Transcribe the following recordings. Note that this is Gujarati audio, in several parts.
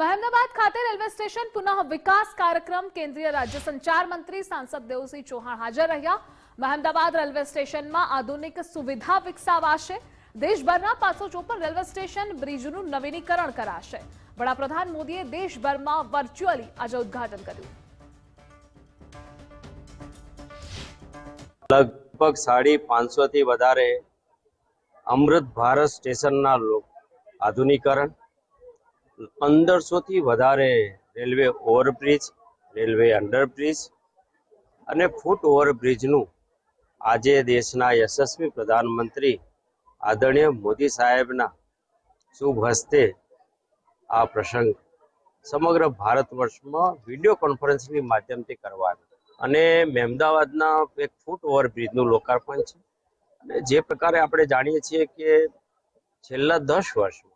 મહેમદાબાદ ખાતે રેલવે સ્ટેશન પુનઃ વિકાસ કાર્યક્રમ કેન્દ્રીય રાજ્ય સંચાર મંત્રી સાંસદ દેવસિંહ ચૌહાણ હાજર રહ્યા. મહેમદાબાદ રેલવે સ્ટેશનમાં આધુનિક સુવિધા વિકસાવાશે. દેશભરના પાંચસો ચોપન રેલવે સ્ટેશન બ્રિજનું નવીનીકરણ કરાશે. વડાપ્રધાન મોદીએ દેશભરમાં વર્ચ્યુઅલી આજે ઉદ્ઘાટન કર્યું. લગભગ સાડી પાંચસો થી વધારે અમૃત ભારત સ્ટેશનના આધુનિકરણ પંદરસો થી વધારે રેલવે ઓવરબ્રિજ, રેલવે અંડરબ્રિજ અને ફૂટ ઓવરબ્રિજનું આજે દેશના યશસ્વી પ્રધાનમંત્રી આદરણીય મોદી સાહેબના શુભ હસ્તે આ પ્રસંગ સમગ્ર ભારત વર્ષમાં વીડિયો કોન્ફરન્સની માધ્યમથી કરવાનો અને મહેમદાવાદના એક ફૂટ ઓવરબ્રિજનું લોકાર્પણ છે. અને જે પ્રકારે આપણે જાણીએ છીએ કે છેલ્લા દસ વર્ષમાં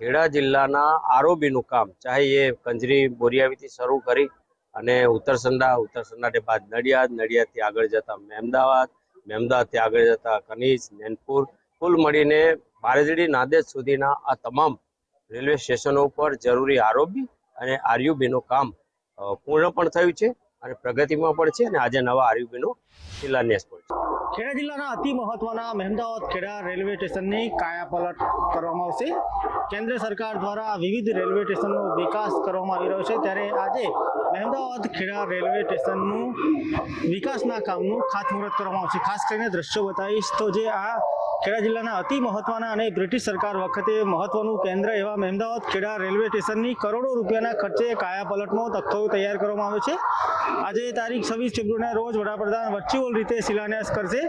ખેડા જિલ્લાના આરોબીનું કામ. ચાહે એ કંજરી બોરિયાવીથી શરૂ કરી અને ઉત્તરસંડા ઉત્તરસંડાને બાદ નડિયાદ, નડિયાદથી આગળ જતા મહેમદાવાદ, મહેમદાવાદથી આગળ જતા કનીજ, નેનપુર, કુલ મળીને બારેજડી નાંદેડ સુધીના આ તમામ રેલવે સ્ટેશનો ઉપર જરૂરી આરોબી અને આરયુબીનું કામ પૂર્ણ પણ થયું છે. અને પ્રગતિમાં પણ છે અને આજે નવા આરયુબીનો શિલાન્યાસ પણ છે. ખેડા જિલ્લાના અતિ મહત્વના મહેમદાવાદ ખેડા રેલવે સ્ટેશનની કાયાપલટ કરવામાં આવશે. કેન્દ્ર સરકાર દ્વારા વિવિધ રેલવે સ્ટેશનનો વિકાસ કરવામાં આવી રહ્યો છે. ત્યારે આજે મહેમદાવાદ ખેડા રેલવે સ્ટેશનનું વિકાસના કામનું ખાતમુહૂર્ત કરવામાં આવશે. ખાસ કરીને દ્રશ્યો બતાવીશ તો જે આ ખેડા જિલ્લાના અતિ મહત્વના અને બ્રિટિશ સરકાર વખતે મહત્વનું કેન્દ્ર એવા મહેમદાવાદ ખેડા રેલવે સ્ટેશનની કરોડો રૂપિયાના ખર્ચે કાયાપલટનો તખ્તો તૈયાર કરવામાં આવ્યો છે. આજે તારીખ છવ્વીસ ફેબ્રુઆરીના રોજ વડાપ્રધાન વર્ચ્યુઅલ રીતે શિલાન્યાસ કરશે.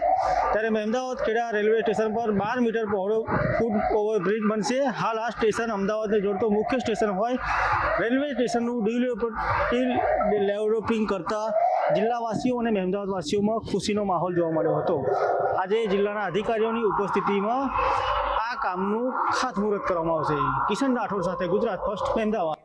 ત્યારે મહેમદાવાદ ખેડા રેલવે સ્ટેશન પર બાર મીટર પહોળો ફૂટ ઓવરબ્રિજ બનશે. હાલ આ સ્ટેશન અમદાવાદને જોડતો મુખ્ય સ્ટેશન હોય. રેલવે સ્ટેશનનું ડેવલપિંગ કરતા જિલ્લાવાસીઓ અને મહેમદાવાદવાસીઓમાં ખુશીનો માહોલ જોવા મળ્યો હતો. આજે જિલ્લાના અધિકારીઓની ઉપસ્થિતિમાં આ કામનું ખાતમુહૂર્ત કરવામાં આવશે. કિશન રાઠોડ સાથે ગુજરાત ફર્સ્ટ મહેમદાવાદ